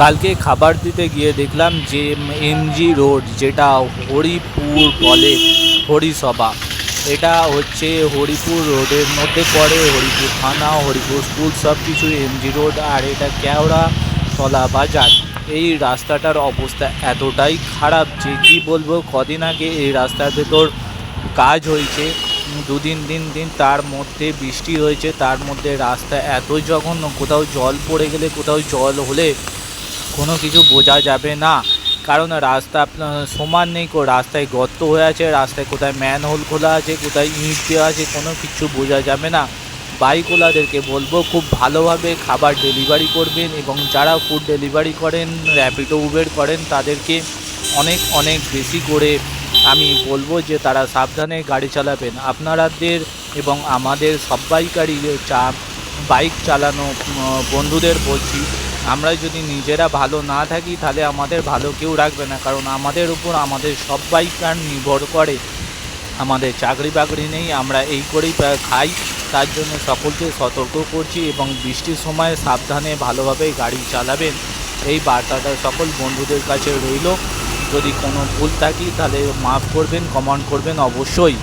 কালকে খাবার দিতে গিয়ে দেখলাম যে এমজি রোড, যেটা হরিপুর বলে হরিসভা। এটা হচ্ছে হরিপুর রোডের মধ্যে পড়ে, হরিপুর থানা, হরিপুর স্কুল সব কিছু এমজি রোড, আর এটা কেওড়া তলা বাজার। এই রাস্তাটার অবস্থা এতটাই খারাপ যে কি বলব, কদিন আগে এই রাস্তার ভেতর কাজ হয়েছে, দুদিন তিন দিন তার মধ্যে বৃষ্টি হয়েছে, তার মধ্যে রাস্তা এত জঘন্য, কোথাও জল পড়ে গেলে, কোথাও জল হলে কোনো কিছু বোঝা যাবে না। কারণ রাস্তা, সমান নেই কো, রাস্তায় গর্ত হয়ে আছে, রাস্তায় কোথায় ম্যানহোল খোলা আছে, কোথায় ইট দেওয়া আছে, কোনো কিছু বোঝা যাবে না। বাইকওয়ালাদেরকে বলব, খুব ভালোভাবে খাবার ডেলিভারি করবেন এবং যারা ফুড ডেলিভারি করেন র্যাপিডো উবের করেন, তাদেরকে অনেক অনেক বেশি করে আমি বলব যে তারা সাবধানে গাড়ি চালাবেন। আপনারাদের এবং আমাদের সবাইকারই চা, বাইক চালানো বন্ধুদের বলছি আমরা যদি নিজেরা ভালো না থাকি, তাহলে আমাদের ভালো কেউ রাখবে না। কারণ আমাদের উপর, আমাদের সবাইকার নির্ভর করে। আমাদের চাকরি বাকরি নেই, আমরা এই করেই খাই। তার জন্য সকলকে সতর্ক করছি এবং বৃষ্টির সময় সাবধানে ভালোভাবে গাড়ি চালাবেন। এই বার্তাটা সকল বন্ধুদের কাছে রইল। যদি কোনো ভুল থাকি, তাহলে মাফ করবেন, কমেন্ট করবেন অবশ্যই।